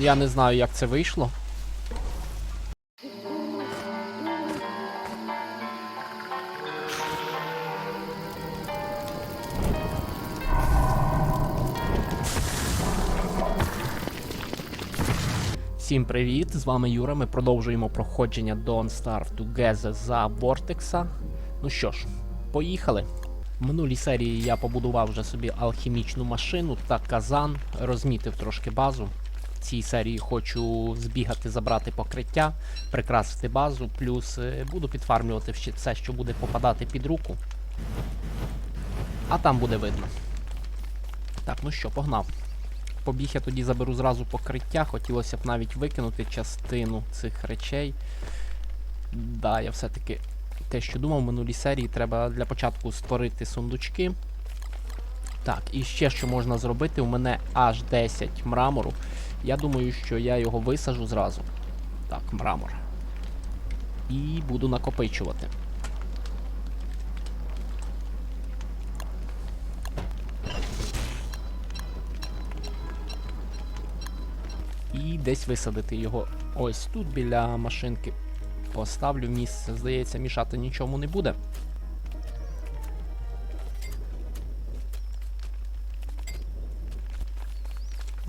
Я не знаю, як це вийшло. Всім привіт! З вами Юра. Ми продовжуємо проходження Don't Starve Together за Вортекса. Ну що ж, поїхали. В минулій серії я побудував вже собі алхімічну машину та казан, розмітив трошки базу. Цій серії хочу збігати, забрати покриття, прикрасити базу, плюс е, буду підфармлювати все, що буде попадати під руку. А там буде видно. Так, ну що, погнав. Побіг я тоді заберу зразу покриття, хотілося б навіть викинути частину цих речей. Да, я все-таки те, що думав в минулій серії, треба для початку створити сундучки. Так, і ще що можна зробити, у мене аж 10 мрамору. Я думаю, що я його висажу зразу. Так, мрамор. І буду накопичувати. І десь висадити його ось тут біля машинки. Поставлю місце, здається, мішати нічому не буде.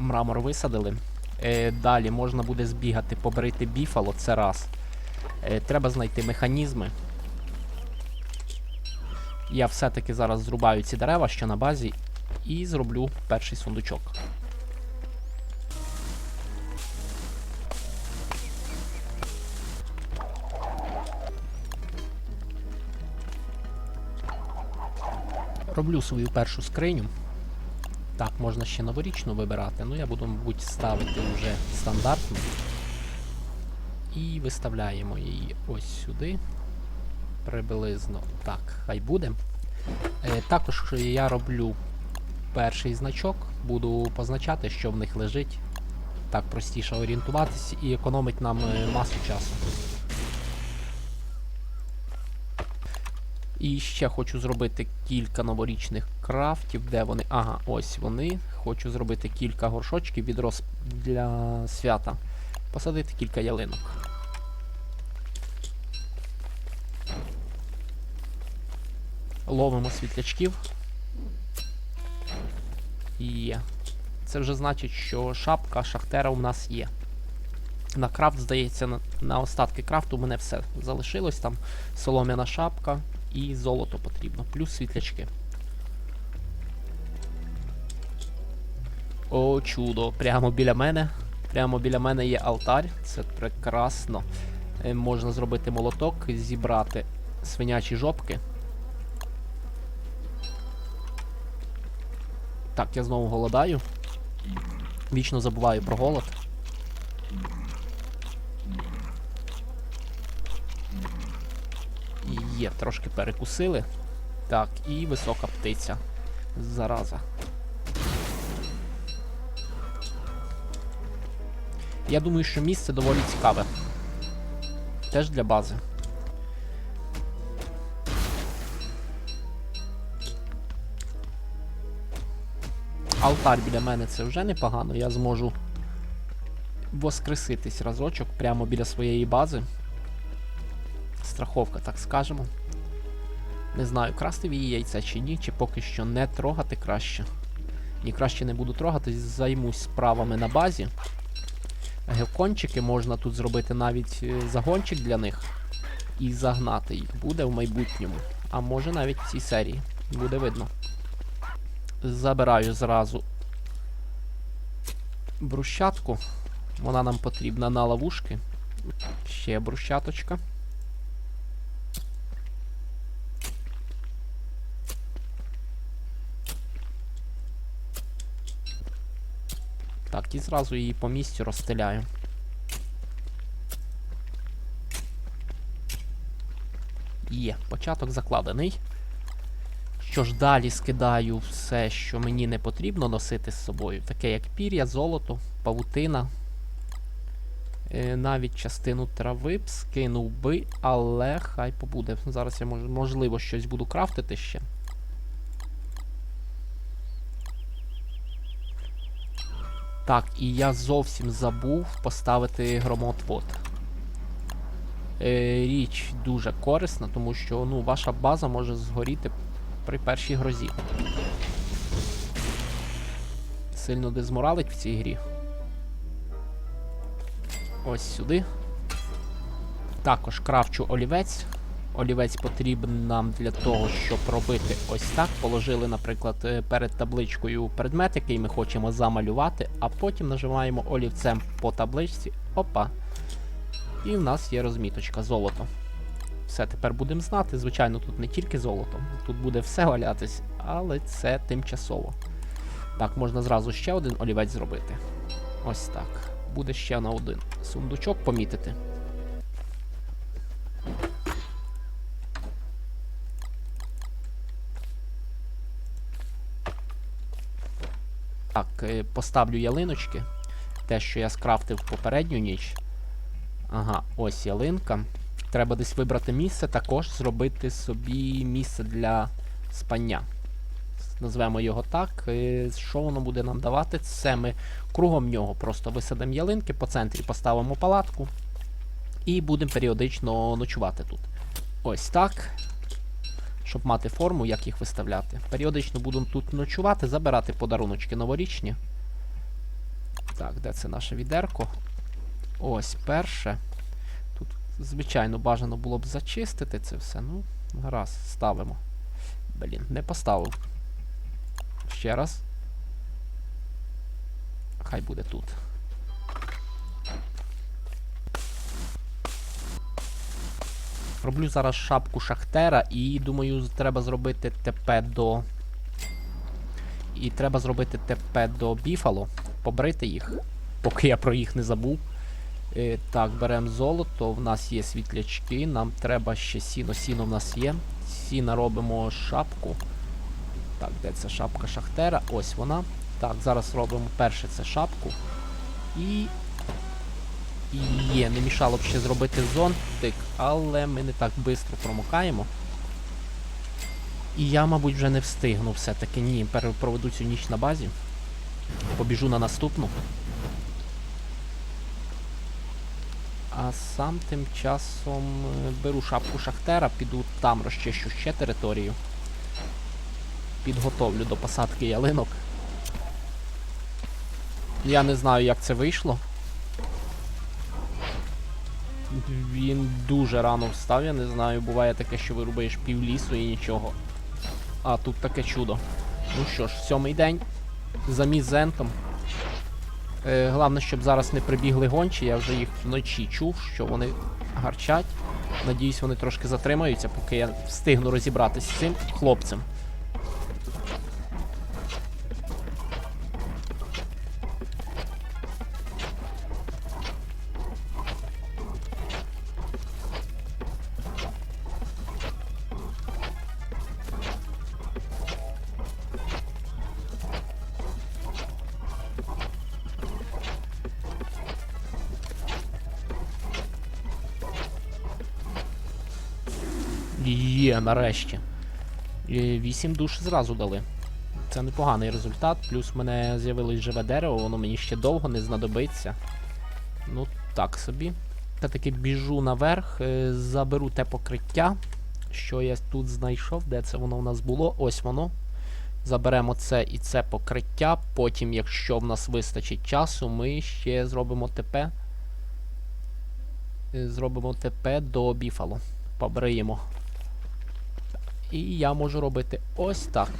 Мрамор висадили. Е, далі можна буде збігати, побрити біфало, це раз. Е, треба знайти механізми. Я все-таки зараз зрубаю ці дерева, що на базі, і зроблю перший сундучок. Роблю свою першу скриню. Так, можна ще новорічну вибирати, ну я буду, мабуть, ставити вже стандартну. І виставляємо її ось сюди. Приблизно так, хай буде. Е, також я роблю перший значок, буду позначати, що в них лежить. Так простіше орієнтуватись і економить нам е, масу часу. І ще хочу зробити кілька новорічних крафтів. Де вони? Ага, ось вони. Хочу зробити кілька горшочків відро для свята. Посадити кілька ялинок. Ловимо світлячків. Є. Це вже значить, що шапка шахтера у нас є. На крафт, здається, на, на остатки крафту у мене все залишилось. Там солом'яна шапка і золото потрібно, плюс світлячки. О, чудо! Прямо біля мене. Прямо біля мене є алтарь. Це прекрасно. Е, можна зробити молоток, зібрати свинячі жопки. Так, я знову голодаю. Вічно забуваю про голод. Є, трошки перекусили. Так, і висока птиця. Зараза. Я думаю, що місце доволі цікаве. Теж для бази. Алтар біля мене це вже непогано, я зможу воскреситись разочок прямо біля своєї бази. Страховка, так скажемо. Не знаю, красти в її яйця чи ні, чи поки що не трогати краще. Ні, краще не буду трогати, займусь справами на базі. Гекончики можна тут зробити навіть е, загончик для них і загнати їх. Буде в майбутньому. А може навіть в цій серії. Буде видно. Забираю зразу брущатку. Вона нам потрібна на ловушки. Ще брущаточка. Так, і зразу її по місцю розстеляю. Є, початок закладений. Що ж, далі скидаю все, що мені не потрібно носити з собою. Таке як пір'я, золото, павутина. Е, навіть частину трави б скинув би, але хай побуде. Зараз я мож, можливо щось буду крафтити ще. Так, і я зовсім забув поставити громоотвод. Е, річ дуже корисна, тому що ну, ваша база може згоріти при першій грозі. Сильно дезморалить в цій грі. Ось сюди. Також крафчу олівець. Олівець потрібен нам для того, щоб робити ось так. Положили, наприклад, е, перед табличкою предмет, який ми хочемо замалювати, а потім нажимаємо олівцем по табличці. Опа. І в нас є розміточка золото. Все, тепер будемо знати. Звичайно, тут не тільки золото, тут буде все валятись, але це тимчасово. Так, можна зразу ще один олівець зробити. Ось так. Буде ще на один сундучок помітити. Так, е, поставлю ялиночки. Те, що я скрафтив попередню ніч. Ага, ось ялинка. Треба десь вибрати місце, також зробити собі місце для спання. Назвемо його так. Е, Що воно буде нам давати? Це ми кругом нього просто висадимо ялинки, по центрі поставимо палатку і будемо періодично ночувати тут. Ось так. Щоб мати форму, як їх виставляти. Періодично будемо тут ночувати, забирати подаруночки новорічні. Так, де це наше відерко? Ось перше. Тут, звичайно, бажано було б зачистити це все. Ну, гаразд, ставимо. Блін, не поставив. Ще раз. Хай буде тут. Роблю зараз шапку шахтера і думаю, треба зробити ТП до. І треба зробити ТП до Біфало. Побрити їх, поки я про їх не забув. Е, так, беремо золото, в нас є світлячки, нам треба ще сіно. Сіно в нас є. Сіна робимо шапку. Так, де це шапка шахтера? Ось вона. Так, зараз робимо перше це шапку. І. І є, не мішало б ще зробити зонтик, але ми не так швидко промокаємо. І я, мабуть, вже не встигну все-таки. Ні, проведу цю ніч на базі. Побіжу на наступну. А сам тим часом е, беру шапку шахтера, піду там розчищу ще територію. Підготовлю до посадки ялинок. Я не знаю, як це вийшло. Він дуже рано встав, я не знаю, буває таке, що вирубаєш пів лісу і нічого. А, тут таке чудо. Ну що ж, сьомий день. Заміс зентом. Е, Головне, щоб зараз не прибігли гончі, я вже їх вночі чув, що вони гарчать. Надіюсь, вони трошки затримаються, поки я встигну розібратися з цим хлопцем. Є, нарешті. 8 душ зразу дали. Це непоганий результат. Плюс в мене з'явилось живе дерево, воно мені ще довго не знадобиться. Ну, так собі. Та таки біжу наверх, е, заберу те покриття, що я тут знайшов. Де це воно у нас було? Ось воно. Заберемо це і це покриття. Потім, якщо в нас вистачить часу, ми ще зробимо ТП. Е, Зробимо ТП до Біфало. Побриємо. І я можу робити ось так.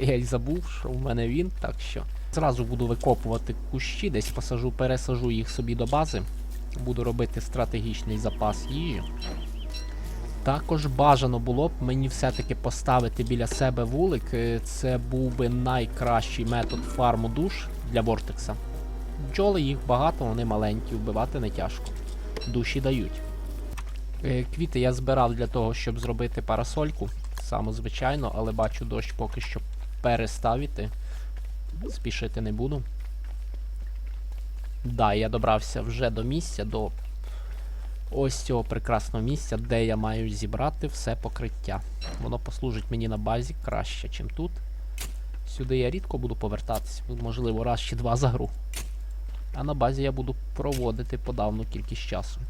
Я й забув, що в мене він, так що. Зразу буду викопувати кущі, десь посажу, пересажу їх собі до бази. Буду робити стратегічний запас їжі. Також бажано було б мені все-таки поставити біля себе вулик. Е, Це був би найкращий метод фарму душ для Вортекса. Бджоли їх багато, вони маленькі, вбивати не тяжко. Душі дають. Е, Квіти я збирав для того, щоб зробити парасольку. Саме звичайно, але бачу дощ поки що переставити. Спішити не буду. Да, я добрався вже до місця, до ось цього прекрасного місця, де я маю зібрати все покриття. Воно послужить мені на базі краще, ніж тут. Сюди я рідко буду повертатись, можливо, раз чи два за гру. А на базі я буду проводити подавну кількість часу.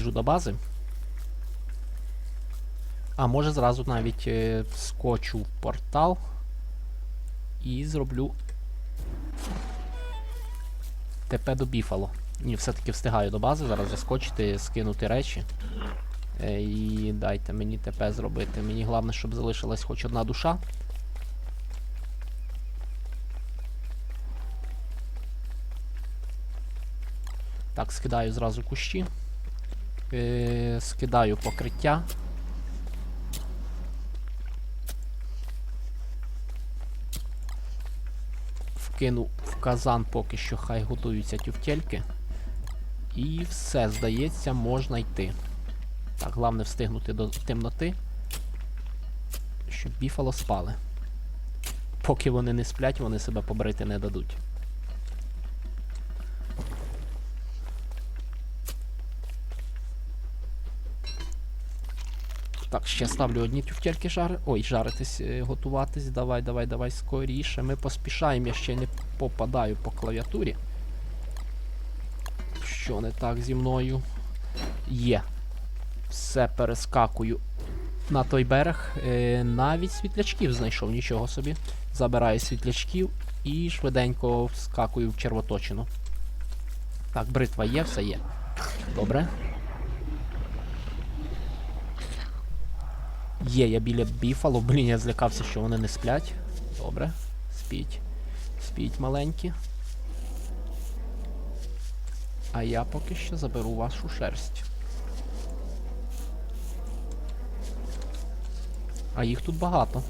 Біжу до бази. А може зразу навіть е, вскочу в портал і зроблю ТП до Біфало. Ні, все-таки встигаю до бази зараз заскочити, скинути речі. Е, і дайте мені ТП зробити. Мені головне, щоб залишилась хоч одна душа. Так, скидаю зразу кущі. Е, скидаю покриття. Вкину в казан поки що хай готуються тюфтельки. І все, здається, можна йти. Так, головне встигнути до темноти. Щоб біфало спали. Поки вони не сплять, вони себе побрити не дадуть. Так, ще ставлю одні тюфтельки жари. Ой, жаритись, е, готуватись. Давай, давай, давай скоріше. Ми поспішаємо, я ще не попадаю по клавіатурі. Що не так зі мною? Є. Все перескакую на той берег. Е, навіть світлячків знайшов, нічого собі. Забираю світлячків і швиденько вскакую в червоточину. Так, бритва є, все є. Добре. Є, я біля біфало. Блін, я злякався, що вони не сплять. Добре. Спіть. Спіть маленькі. А я поки що заберу вашу шерсть. А їх тут багато.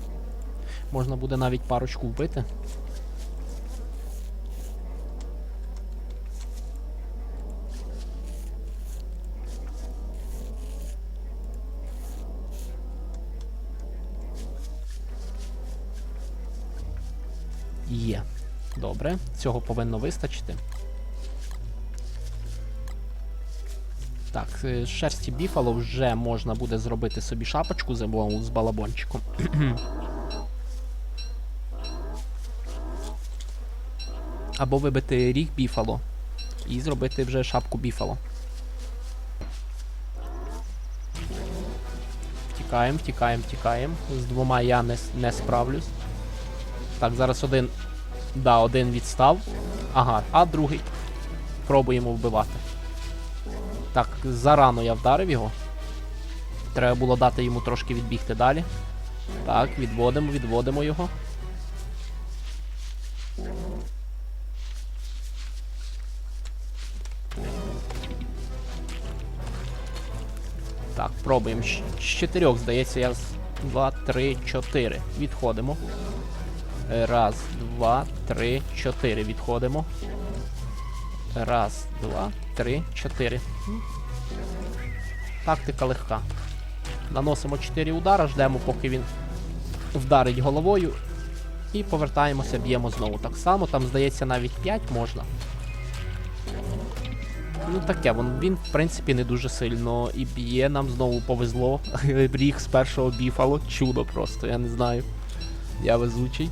Можна буде навіть парочку вбити. Добре, цього повинно вистачити. Так, е, з шерсті біфало вже можна буде зробити собі шапочку зимову з балабончиком. Або вибити ріг біфало і зробити вже шапку біфало. Втікаємо, втікаємо, втікаємо. З двома я не, не справлюсь. Так, зараз один. Да, один відстав. Ага, а другий. Пробуємо вбивати. Так, зарано я вдарив його. Треба було дати йому трошки відбігти далі. Так, відводимо, відводимо його. Так, пробуємо. З чотирьох, здається, я з. Два, три, чотири. Відходимо. Раз, два, три, чотири. Відходимо. Раз, два, три, чотири. Тактика легка. Наносимо 4 удара, ждемо, поки він вдарить головою. І повертаємося, б'ємо знову. Так само, там, здається, навіть 5 можна. Ну таке, він в принципі не дуже сильно і б'є, нам знову повезло. Ріг з першого біфало. Чудо просто, я не знаю. Я везучий.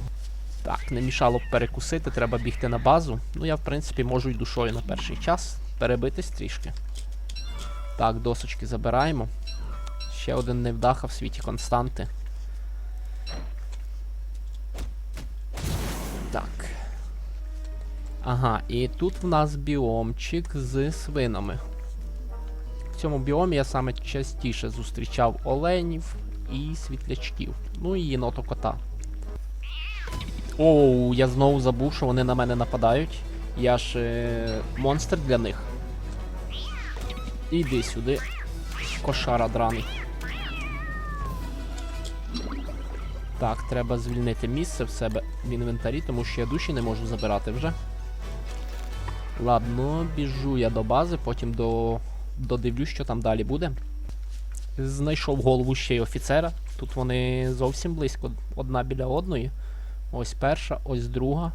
Так, не мішало б перекусити, треба бігти на базу. Ну я в принципі можу й душою на перший час перебитись трішки. Так, досочки забираємо. Ще один невдаха в світі константи. Так. Ага, і тут в нас біомчик з свинами. В цьому біомі я саме частіше зустрічав оленів і світлячків. Ну і єнотокота. Оу, я знову забув, що вони на мене нападають. Я ж е, монстр для них. Іди сюди. Кошара драний. Так, треба звільнити місце в себе в інвентарі, тому що я душі не можу забирати вже. Ладно, біжу я до бази, потім до... додивлюсь, що там далі буде. Знайшов голову ще й офіцера. Тут вони зовсім близько, одна біля одної. Ось перша, ось друга.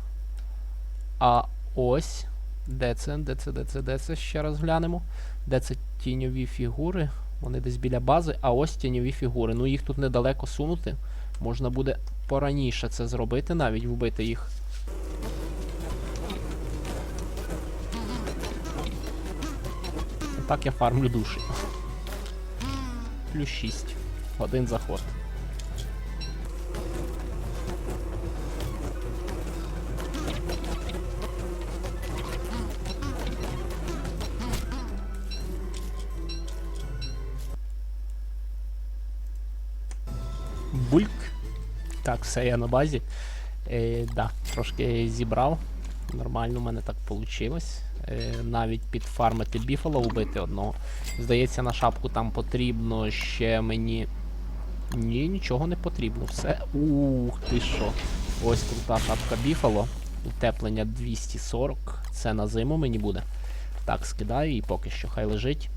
А ось. Де це? Де це, де це, де це? Ще раз глянемо. Де це тіньові фігури? Вони десь біля бази, а ось тіньові фігури. Ну їх тут недалеко сунути. Можна буде пораніше це зробити, навіть вбити їх. Так я фармлю душі. Плюс 6. Один заход. Все я на базі. Е, да, трошки зібрав. Нормально в мене так вийшло. Е, навіть підфармити біфала вбити одного. Здається, на шапку там потрібно ще мені. Ні, нічого не потрібно. Все. Ух ти що. Ось крута шапка біфало. Утеплення 240. Це на зиму мені буде. Так, скидаю і поки що хай лежить.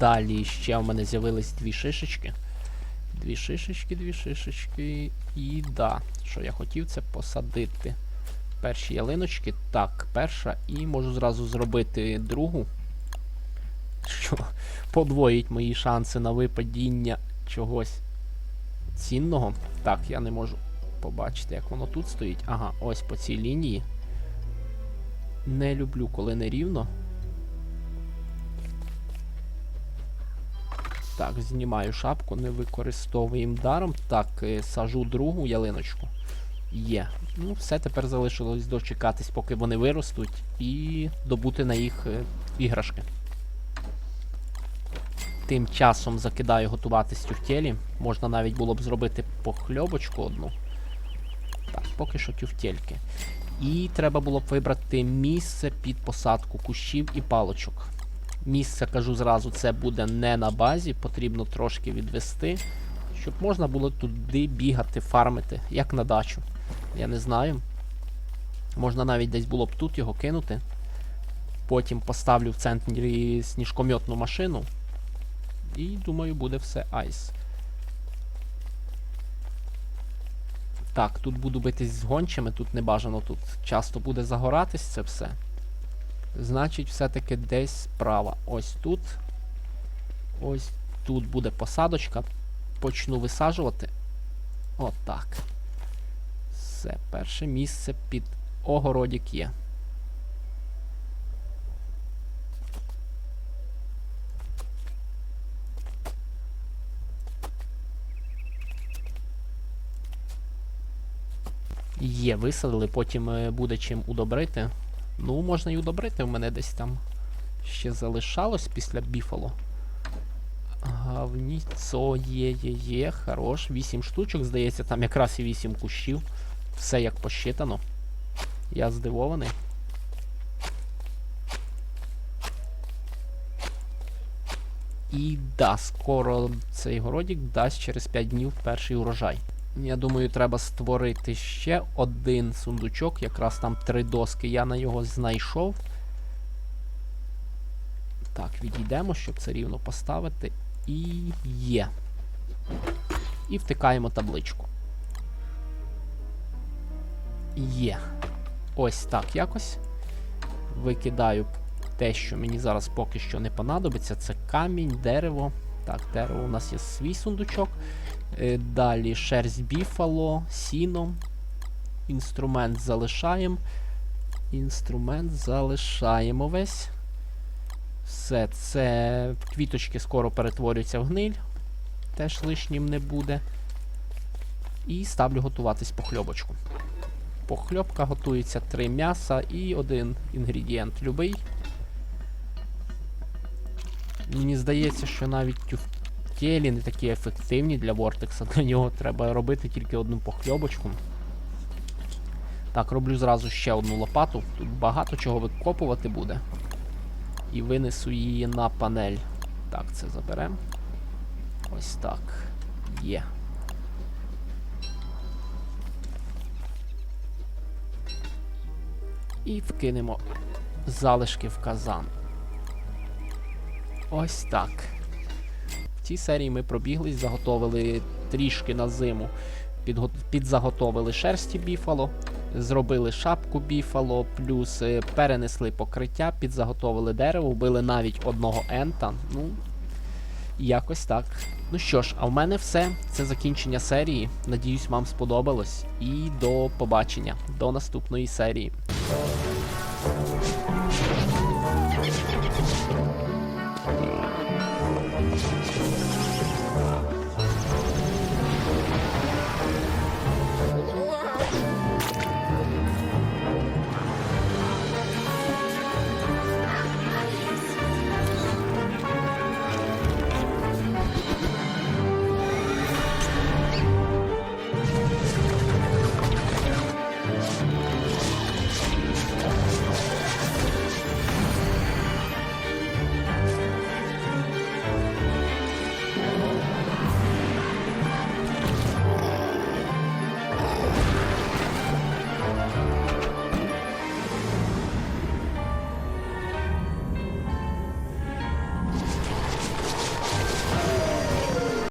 Далі ще в мене з'явились дві шишечки. Дві шишечки, дві шишечки. І да, що я хотів, це посадити перші ялиночки. Так, перша. І можу зразу зробити другу. Що подвоїть мої шанси на випадіння чогось цінного. Так, я не можу побачити, як воно тут стоїть. Ага, ось по цій лінії. Не люблю, коли не рівно. Так, знімаю шапку, не використовуємо даром. Так, е, сажу другу ялиночку. Є. Ну, все, тепер залишилось дочекатись, поки вони виростуть, і добути на їх е, іграшки. Тим часом закидаю готуватись тюфтєлі. Можна навіть було б зробити похльобочку одну. Так, поки що тюфтєльки. І треба було б вибрати місце під посадку кущів і палочок. Місце, кажу зразу, це буде не на базі, потрібно трошки відвести, щоб можна було туди бігати, фармити, як на дачу. Я не знаю. Можна навіть десь було б тут його кинути. Потім поставлю в центрі сніжкомьотну машину. І думаю, буде все айс. Так, тут буду битись з гончими, тут не бажано, тут часто буде загоратись це все. Значить, все-таки десь справа. Ось тут. Ось тут буде посадочка. Почну висаджувати. Отак. Все, перше місце під огородік є. Є, висадили, потім е, буде чим удобрити. Ну, можна і удобрити, в мене десь там ще залишалось після біфало. Гавніцо є, є, є, хорош. 8 штучок, здається, там якраз і 8 кущів. Все як посчитано. Я здивований. І да, скоро цей городік дасть через 5 днів перший урожай. Я думаю, треба створити ще один сундучок. Якраз там три доски. Я на його знайшов. Так, відійдемо, щоб це рівно поставити. І є. І втикаємо табличку. Є. Ось так якось. Викидаю те, що мені зараз поки що не понадобиться. Це камінь, дерево. Так, дерево у нас є свій сундучок. Е, Далі шерсть біфало, сіно. Інструмент залишаємо. Інструмент залишаємо весь. Все, це квіточки скоро перетворюються в гниль. Теж лишнім не буде. І ставлю готуватись похльобочку. Похльобка готується три м'яса і один інгредієнт любий. Мені здається, що навіть тюфтєлі не такі ефективні для Вортекса. Для нього треба робити тільки одну похльобочку. Так, роблю зразу ще одну лопату. Тут багато чого викопувати буде. І винесу її на панель. Так, це заберемо. Ось так. Є. І вкинемо залишки в казан. Ось так. В цій серії ми пробіглись, заготовили трішки на зиму. Підзаготовили шерсті біфало, зробили шапку біфало, плюс е, перенесли покриття, підзаготовили дерево, вбили навіть одного ента. Ну, Якось так. Ну що ж, а в мене все. Це закінчення серії. Надіюсь, вам сподобалось. І до побачення, до наступної серії.